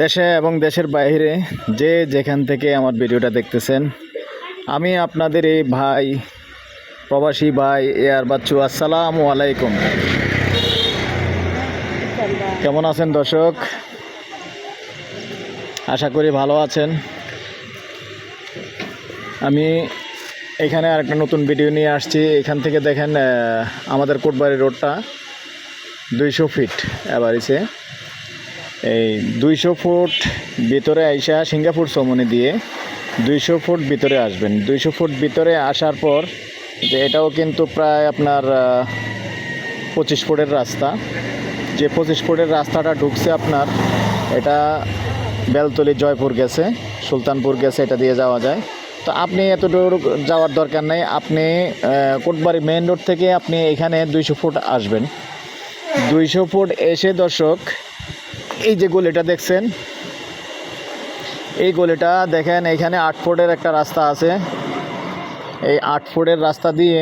দেশে এবং দেশের বাইরে যে যেখান থেকে আমার ভিডিওটা দেখতেছেন, আমি আপনাদের এই ভাই, প্রবাসী ভাই এয়ার বাচ্চু, আসসালামু আলাইকুম। কেমন আছেন দর্শক? আশা করি ভালো আছেন। আমি এখানে আরেকটা নতুন ভিডিও নিয়ে আসছি। এখান থেকে দেখেন আমাদের কোটবাড়ি রোডটা দুইশো ফিট এবারিছে এই দুইশো ফুট ভিতরে আইসা সিঙ্গাপুর সমনি দিয়ে দুইশো ফুট ভিতরে আসবেন। দুইশো ফুট ভিতরে আসার পর যে এটাও কিন্তু প্রায় আপনার পঁচিশ ফুটের রাস্তা। যে পঁচিশ ফুটের রাস্তাটা ঢুকছে আপনার, এটা বেলতলি জয়পুর গেছে, সুলতানপুর গেছে, এটা দিয়ে যাওয়া যায়। তো আপনি এত দূর যাওয়ার দরকার নেই। আপনি কোটবাড়ি মেন রোড থেকে আপনি এখানে দুইশো ফুট আসবেন। দুইশো ফুট এসে দর্শক এই যে গলিটা দেখছেন, এই গলিটা দেখেন, এখানে আট ফুটের একটা রাস্তা আছে। এই আট ফুটের রাস্তা দিয়ে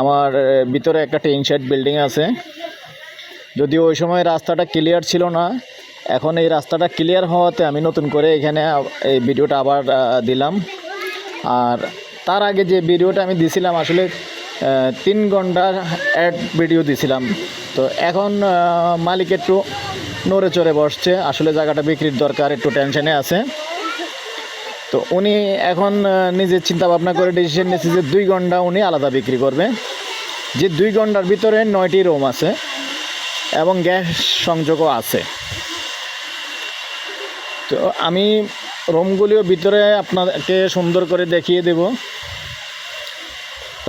আমার ভিতরে একটা টিন শেড বিল্ডিং আছে। যদিও ওই সময় রাস্তাটা ক্লিয়ার ছিল না, এখন এই রাস্তাটা ক্লিয়ার হওয়াতে আমি নতুন করে এখানে এই ভিডিওটা আবার দিলাম। আর তার আগে যে ভিডিওটা আমি দিছিলাম, আসলে তিন ঘণ্টার অ্যাড ভিডিও দিছিলাম। তো এখন মালিক একটু নড়ে চড়ে বসছে। আসলে জায়গাটা বিক্রির দরকার, একটু টেনশনে আছে। তো উনি এখন নিজের চিন্তা ভাবনা করে ডিসিশন নিয়েছে যে দুই ঘণ্টা উনি আলাদা বিক্রি করবে। যে দুই ঘণ্টার ভিতরে নয়টি রুম আছে এবং গ্যাস সংযোগও আছে। তো আমি রুমগুলিও ভিতরে আপনাকে সুন্দর করে দেখিয়ে দেব।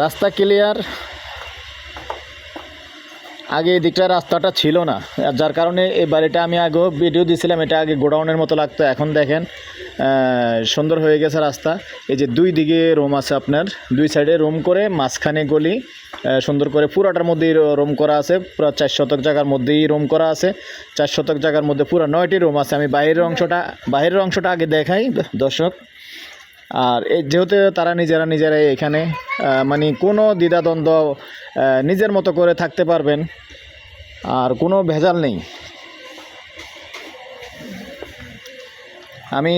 রাস্তা ক্লিয়ার আগে এই দিকটা রাস্তাটা ছিল না। যার কারণে এই বাড়িটা আমি আগেও ভিডিও দিছিলাম, এটা আগে গোডাউনের মতো লাগতো। এখন দেখেন সুন্দর হয়ে গেছে রাস্তা। এই যে দুই দিকে রুম আছে আপনার। দুই সাইডে রুম করে মাঝখানে গলি সুন্দর করে পুরাটার মধ্যেই রুম করা আছে। পুরো চার শতক জায়গার মধ্যেই রুম করা আছে। চার শতক জায়গার মধ্যে পুরো নয়টি রুম আছে। আমি বাইরের অংশটা বাইরের অংশটা আগে দেখাই, দর্শক। আর এই যেহেতু তারা নিজেরা নিজেরাই এখানে মানে কোনো দ্বিধাদ্বন্দ্ব নিজের মতো করে থাকতে পারবেন। আর কোনো ভেজাল নেই। আমি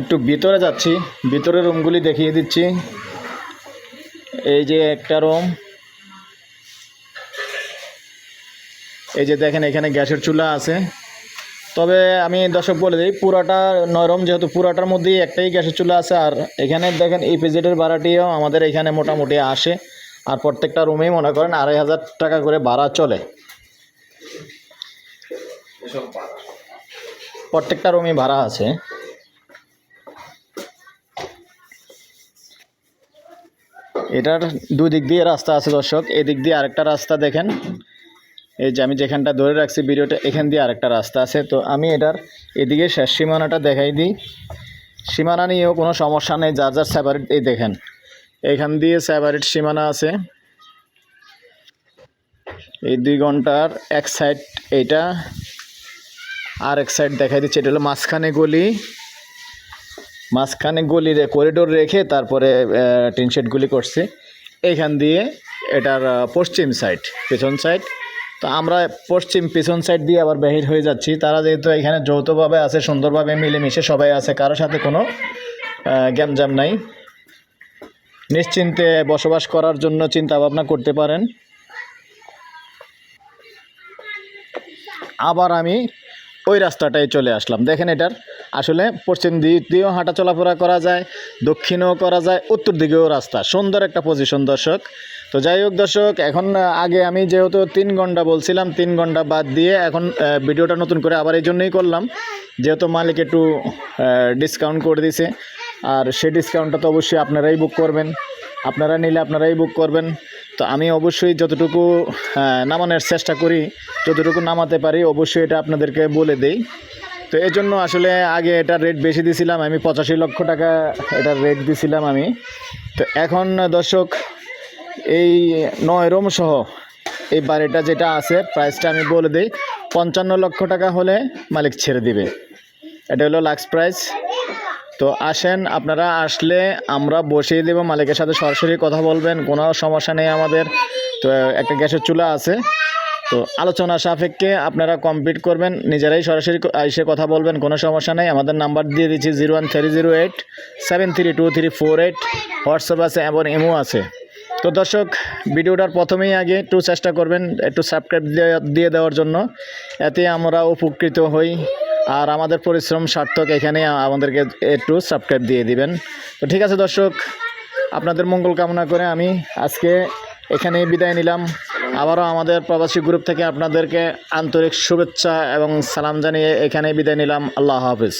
একটু ভিতরে যাচ্ছি ভিতরের রুমগুলি দেখিয়ে দিচ্ছি। এই যে একটা রুম। এই যে দেখেন, এখানে গ্যাসের চুলা আছে। তবে আমি দর্শক বলে দিই, পুরাটা নরম যেহেতু পুরাটার মধ্যেই একটাই গ্যাসের চুলা আছে, আর এখানে দেখেন এই পিজেটের ভাড়াটিও আমাদের এখানে মোটামুটি আসে, আর প্রত্যেকটা রুমেই মনে করেন আড়াই হাজার টাকা করে ভাড়া চলে। প্রত্যেকটা রুমই ভাড়া আছে। এটার দুই দিক দিয়ে রাস্তা আছে দর্শক, এদিক দিয়ে আরেকটা রাস্তা দেখেন। এই যে আমি যেখানটা ধরে রাখছি ভিডিওটা, এখান দিয়ে আরেকটা রাস্তা আছে। তো আমি এটার এদিকে শেষ সীমানাটা দেখাই দিই। সীমানা নিয়েও কোনো সমস্যা নেই, যার যার সেপারেট এই দেখেন। এখান দিয়ে সেপারেট সীমানা আছে। এই দুই ঘণ্টার এক সাইড এইটা, আর এক সাইড দেখাই দিচ্ছে। এটা হলো মাঝখানে গলি। মাঝখানে গলি করিডোর রেখে তারপরে টিন শেডগুলি করছে। এইখান দিয়ে এটার পশ্চিম সাইড পেছন সাইড তো আমরা পশ্চিম পিছন সাইড দিয়ে আবার বাহির হয়ে যাচ্ছি। তারা যেহেতু এখানে যৌথভাবে আছে, সুন্দরভাবে মিলেমিশে সবাই আছে কারোর সাথে কোনো গ্যামজাম নাই। নিশ্চিন্তে বসবাস করার জন্য চিন্তা ভাবনা করতে পারেন। আবার আমি ওই রাস্তাটায় চলে আসলাম। দেখেন এটার আসলে পশ্চিম দিক দিয়েও হাঁটা চলাফেরা করা যায়, দক্ষিণেও করা যায়, উত্তর দিকেও রাস্তা। সুন্দর একটা পজিশন দর্শক। তো যাই হোক, দর্শক, এখন আগে আমি যেহেতু তিন ঘণ্টা বলছিলাম, তিন ঘণ্টা বাদ দিয়ে এখন ভিডিওটা নতুন করে আবার এই জন্যই করলাম। যেহেতু মালিক একটু ডিসকাউন্ট করে দিছে, আর সেই ডিসকাউন্টটা তো অবশ্যই আপনারাই বুক করবেন। আপনারা নিলে আপনারাই বুক করবেন। তো আমি অবশ্যই যতটুকু নামানোর চেষ্টা করি, যতটুকু নামাতে পারি, অবশ্যই এটা আপনাদেরকে বলে দেই। তো এই জন্য আসলে আগে এটার রেট বেশি দিছিলাম, আমি পঁচাশি লক্ষ টাকা এটার রেট দিছিলাম আমি। তো এখন দর্শক, এই নয় রুম সহ এই বাড়িটা যেটা আছে প্রাইসটা আমি বলে দিই, পঞ্চান্ন লক্ষ টাকা হলে মালিক ছেড়ে দিবে। এটা হলো লাক্স প্রাইস তো আসেন, আপনারা আসলে আমরা বসিয়ে দেবো, মালিকের সাথে সরাসরি কথা বলবেন, কোনো সমস্যা নেই আমাদের। তো একটা গ্যাসের চুলা আছে। তো আলোচনা সাপেক্ষে আপনারা কমপ্লিট করবেন, নিজেরাই সরাসরি এসে কথা বলবেন, কোনো সমস্যা নেই। আমাদের নাম্বার দিয়ে দিচ্ছি zero one three zero eight seven three two three four eight WhatsApp আছে এবং ইমো আছে। তো দর্শক, ভিডিওটার প্রথমেই আগে একটু চেষ্টা করবেন একটু সাবস্ক্রাইব দিয়ে দেওয়ার জন্য। এতে আমরা উপকৃত হই আর আমাদের পরিশ্রম সার্থক এখানে আমাদেরকে একটু সাবস্ক্রাইব দিয়ে দিবেন। তো ঠিক আছে দর্শক, আপনাদের মঙ্গল কামনা করে আমি আজকে এখানেই বিদায় নিলাম। আবারও আমাদের প্রবাসী গ্রুপ থেকে আপনাদেরকে আন্তরিক শুভেচ্ছা এবং সালাম জানিয়ে এখানেই বিদায় নিলাম। আল্লাহ হাফিজ।